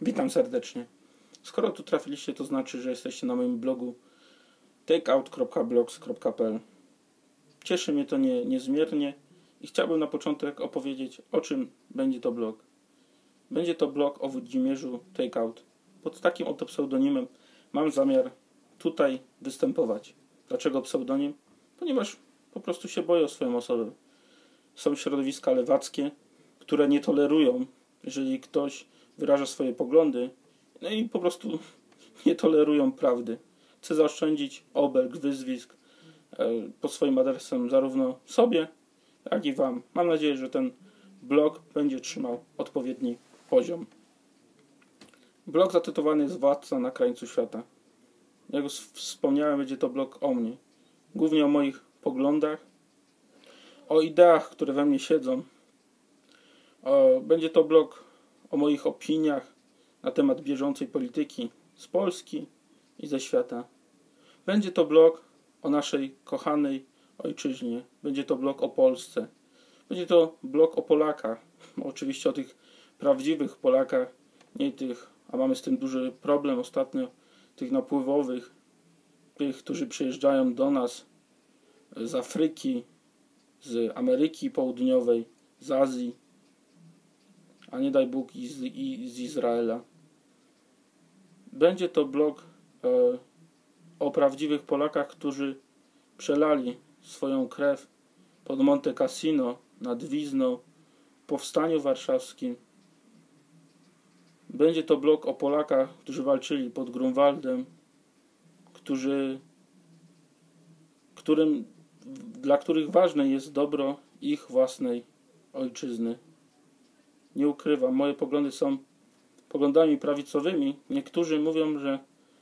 Witam serdecznie. Skoro tu trafiliście, to znaczy, że jesteście na moim blogu takeout.blogs.pl. Cieszy mnie to nie, niezmiernie i chciałbym na początek opowiedzieć, o czym będzie to blog. Będzie to blog o Włodzimierzu Takeout. Pod takim oto pseudonimem mam zamiar tutaj występować. Dlaczego pseudonim? Ponieważ po prostu się boję o swoją osobę. Są środowiska lewackie, które nie tolerują, jeżeli ktoś wyraża swoje poglądy, no i po prostu nie tolerują prawdy. Chcę zaoszczędzić obelg, wyzwisk e, pod swoim adresem zarówno sobie, jak i Wam. Mam nadzieję, że ten blog będzie trzymał odpowiedni poziom. Blog zatytułowany jest Władca na krańcu świata. Jak już wspomniałem, będzie to blog o mnie. Głównie o moich poglądach, o ideach, które we mnie siedzą. Będzie to blog o moich opiniach na temat bieżącej polityki z Polski i ze świata. Będzie to blog o naszej kochanej ojczyźnie. Będzie to blog o Polsce. Będzie to blog o Polakach. Oczywiście o tych prawdziwych Polakach, nie tych, a mamy z tym duży problem ostatnio, tych napływowych, tych, którzy przyjeżdżają do nas z Afryki, z Ameryki Południowej, z Azji, a nie daj Bóg i z, i z Izraela. Będzie to blog e, o prawdziwych Polakach, którzy przelali swoją krew pod Monte Cassino, nad Wizną, powstaniu warszawskim. Będzie to blog o Polakach, którzy walczyli pod Grunwaldem, którzy, którym, dla których ważne jest dobro ich własnej ojczyzny. Nie ukrywam, moje poglądy są poglądami prawicowymi. Niektórzy mówią, że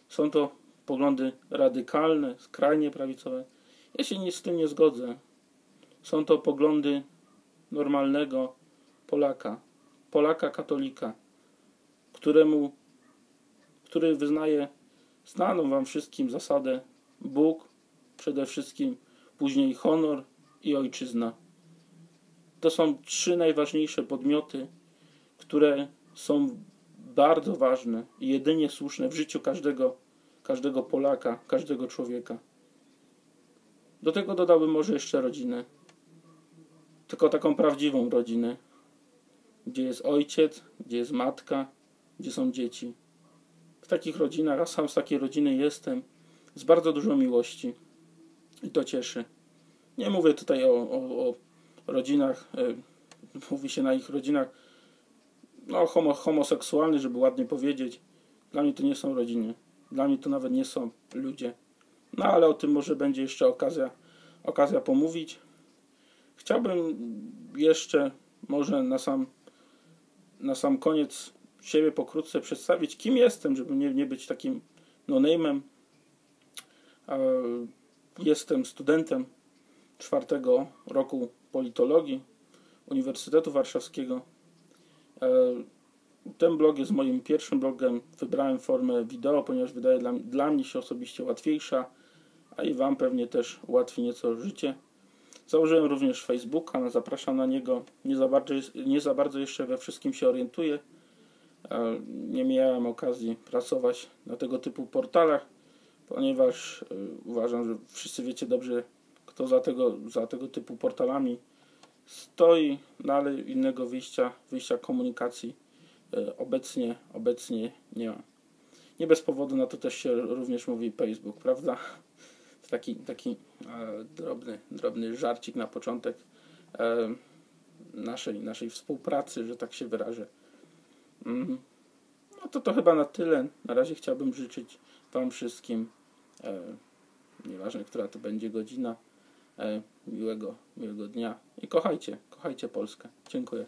są to poglądy radykalne, skrajnie prawicowe. Ja się z tym nie zgodzę. Są to poglądy normalnego Polaka, Polaka katolika, któremu, który wyznaje znaną wam wszystkim zasadę Bóg, przede wszystkim później honor i ojczyzna. To są trzy najważniejsze podmioty, które są bardzo ważne i jedynie słuszne w życiu każdego, każdego Polaka, każdego człowieka. Do tego dodałbym może jeszcze rodzinę. Tylko taką prawdziwą rodzinę, gdzie jest ojciec, gdzie jest matka, gdzie są dzieci. W takich rodzinach, a sam z takiej rodziny jestem, z bardzo dużo miłości i to cieszy. Nie mówię tutaj o, o, o rodzinach, e, mówi się na ich rodzinach no, homo, homoseksualny, żeby ładnie powiedzieć. Dla mnie to nie są rodziny. Dla mnie to nawet nie są ludzie. No ale o tym może będzie jeszcze okazja, okazja pomówić. Chciałbym jeszcze może na sam, na sam koniec siebie pokrótce przedstawić, kim jestem, żeby nie, nie być takim no-name'em. Jestem studentem czwartego roku politologii Uniwersytetu Warszawskiego. E, ten blog jest moim pierwszym blogem. Wybrałem formę wideo, ponieważ wydaje dla, dla mnie się osobiście łatwiejsza, a i Wam pewnie też ułatwi nieco życie. Założyłem również Facebooka, zapraszam na niego. Nie za, bardzo, nie za bardzo jeszcze we wszystkim się orientuję. E, nie miałem okazji pracować na tego typu portalach, ponieważ e, uważam, że wszyscy wiecie dobrze, kto za tego, za tego typu portalami stoi, no ale innego wyjścia, wyjścia komunikacji e, obecnie, obecnie nie ma. Nie bez powodu na to też się również mówi Facebook, prawda? Taki, taki e, drobny, drobny żarcik na początek e, naszej, naszej współpracy, że tak się wyrażę. Mm. No to to chyba na tyle. Na razie chciałbym życzyć Wam wszystkim, e, nieważne która to będzie godzina, miłego, miłego dnia i kochajcie, kochajcie Polskę. Dziękuję.